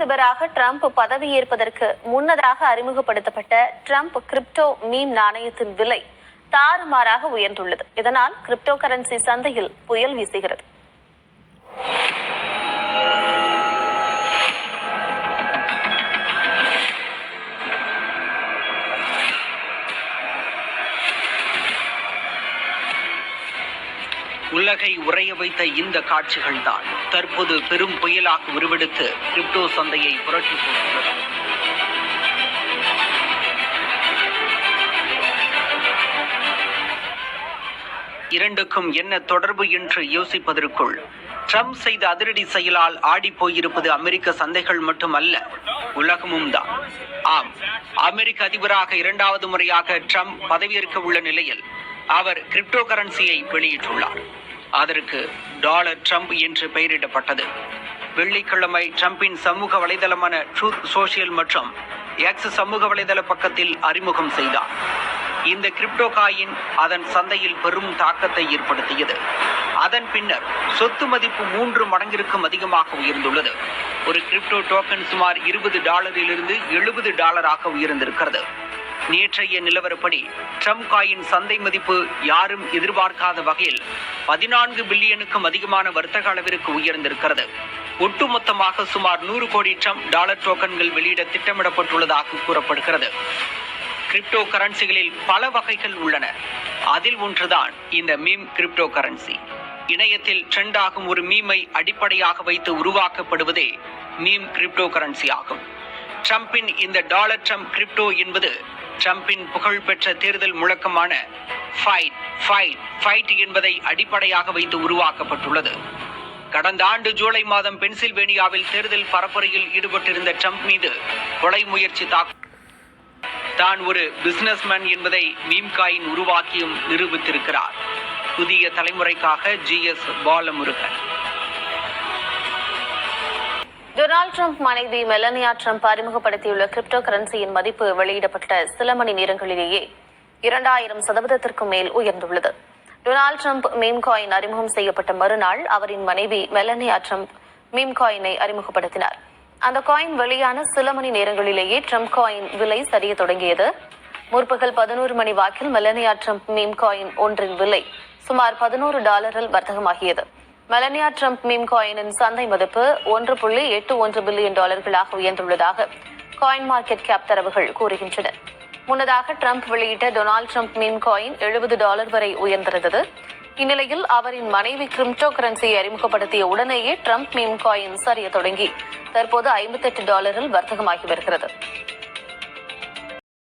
அதிபராக ட்ரம்ப் பதவியேற்பதற்கு முன்னதாக அறிமுகப்படுத்தப்பட்ட ட்ரம்ப் கிரிப்டோ மீம் நாணயத்தின் விலை தாறுமாறாக உயர்ந்துள்ளது. இதனால் கிரிப்டோ கரன்சி சந்தையில் புயல் வீசுகிறது. உலகை உறைய வைத்த இந்த காட்சிகள் தான் தற்போது பெரும் புயலாக உருவெடுத்து கிரிப்டோ சந்தையை புரட்டி போட்டுள்ளது. இரண்டுக்கும் என்ன தொடர்பு என்று யோசிப்பதற்குள் ட்ரம்ப் செய்த அதிரடி செயலால் ஆடி போயிருப்பது அமெரிக்க சந்தைகள் மட்டுமல்ல உலகமும் தான். ஆம் அமெரிக்க அதிபராக இரண்டாவது முறையாக ட்ரம்ப் பதவியேற்க உள்ள நிலையில் அவர் கிரிப்டோ கரன்சியை வெளியிட்டுள்ளார். அதற்கு டாலர் ட்ரம்ப் என்று பெயரிடப்பட்டது. வெள்ளிக்கிழமை ட்ரம்பின் சமூக வலைதளமான ட்ரூத் சோஷியல் மற்றும் எக்ஸ் சமூக வலைதள பக்கத்தில் அறிமுகம் செய்தார். இந்த கிரிப்டோ காயின் அதன் சந்தையில் பெரும் தாக்கத்தை ஏற்படுத்தியது. அதன் பின்னர் சொத்து மதிப்பு மூன்று மடங்கிற்கும் அதிகமாக உயர்ந்துள்ளது. ஒரு கிரிப்டோ டோக்கன் சுமார் இருபது டாலரிலிருந்து எழுபது டாலராக உயர்ந்திருக்கிறது. நேற்றைய நிலவரப்படி ட்ரம்ப் காயின் சந்தை மதிப்பு யாரும் எதிர்பார்க்காத வகையில் பதினான்கு பில்லியனுக்கும் அதிகமான வர்த்தக அளவிற்கு உயர்ந்திருக்கிறது. ஒட்டுமொத்தமாக சுமார் நூறு கோடி ட்ரம்ப் டாலர் டோக்கன்கள் வெளியிட திட்டமிடப்பட்டுள்ளதாக கூறப்படுகிறது. கிரிப்டோ கரன்சிகளில் பல வகைகள் உள்ளன. அதில் ஒன்றுதான் இந்த மீம் கிரிப்டோ கரன்சி இணையத்தில் ட்ரெண்ட் ஆகும் ஒரு மீமை அடிப்படையாக வைத்து உருவாக்கப்படுவதே மீம் கிரிப்டோ கரன்சி ஆகும். ட்ரம்பின் இந்த டாலர் ட்ரம்ப் கிரிப்டோ என்பது ட்ரம்பின் புகழ்பெற்ற தேர்தல் முழக்கமான ஃபைட் ஃபைட் ஃபைட் என்பதை அடிப்படையாக வைத்து உருவாக்கப்பட்டுள்ளது. கடந்த ஆண்டு ஜூலை மாதம் பென்சில்வேனியாவில் தேர்தல் பரப்புரையில் ஈடுபட்டிருந்த ட்ரம்ப் மீது கொலை முயற்சி தாக்கு தான் ஒரு பிசினஸ்மேன் என்பதை மீம்காயின் உருவாக்கியும் நிரூபித்திருக்கிறார். புதிய தலைமுறைக்காக G S Balamurugan. Donald Trump மனைவி மெலனியா ட்ரம்ப் அறிமுகப்படுத்தியுள்ள கிரிப்டோ கரன்சியின் மதிப்பு வெளியிடப்பட்ட சில மணி நேரங்களிலேயே இரண்டாயிரம் சதவீதத்திற்கும் மேல் உயர்ந்துள்ளது. டொனால்டு ட்ரம்ப் மீம் காயின் அறிமுகம் செய்யப்பட்ட மறுநாள் அவரின் மனைவி மெலனியா ட்ரம்ப் மீம் காயினை அறிமுகப்படுத்தினார். அந்த காயின் வெளியான சில மணி நேரங்களிலேயே ட்ரம்ப் காயின் விலை சரிய தொடங்கியது. முற்பகல் பதினோரு மணி வாக்கில் மெலனியா ட்ரம்ப் மீம் காயின் ஒன்றின் விலை சுமார் பதினோரு டாலரில் வர்த்தகமாகியது. மெலனியா ட்ரம்ப் மீம் காயினின் சந்தை மதிப்பு ஒன்று புள்ளி எட்டு ஒன்று பில்லியன் டாலர்களாக உயர்ந்துள்ளதாக காயின் மார்க்கெட் கேப் தரவுகள் கூறுகின்றன. முன்னதாக ட்ரம்ப் வெளியிட்ட டொனால்டு ட்ரம்ப் மீம் காயின் எழுபது டாலர் வரை உயர்ந்திருந்தது. இந்நிலையில் அவரின் மனைவி கிரிப்டோ கரன்சியை அறிமுகப்படுத்திய உடனேயே ட்ரம்ப் மீம் காயின் சரிய தொடங்கி தற்போது ஐம்பத்தெட்டு டாலரில் வர்த்தகமாகி வருகிறது.